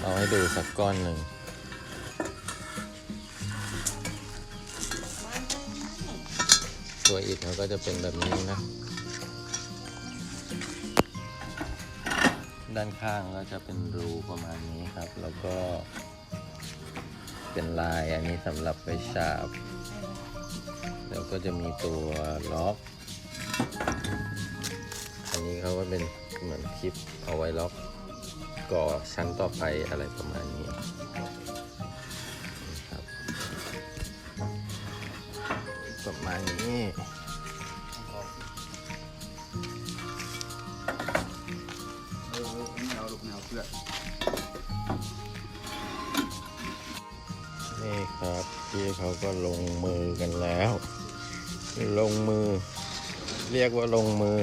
เราให้ดูสักก้อนหนึ่งตัวอิฐเขาก็จะเป็นแบบนี้นะ ด้านข้างก็จะเป็นรูประมาณนี้ครับ แล้วก็เป็นลายอันนี้สำหรับไปฉาบ แล้วก็จะมีตัวล็อก อันนี้เขาก็เป็นเหมือนคลิปเอาไว้ล็อก ก่อชั้นต่อไปอะไรประมาณนี้ครับประมาณนี้เออแนวลูกแนวเพื่อนนี่ครับพี่เขาก็ลงมือกันแล้ว ลงมือ เรียกว่าลงมือ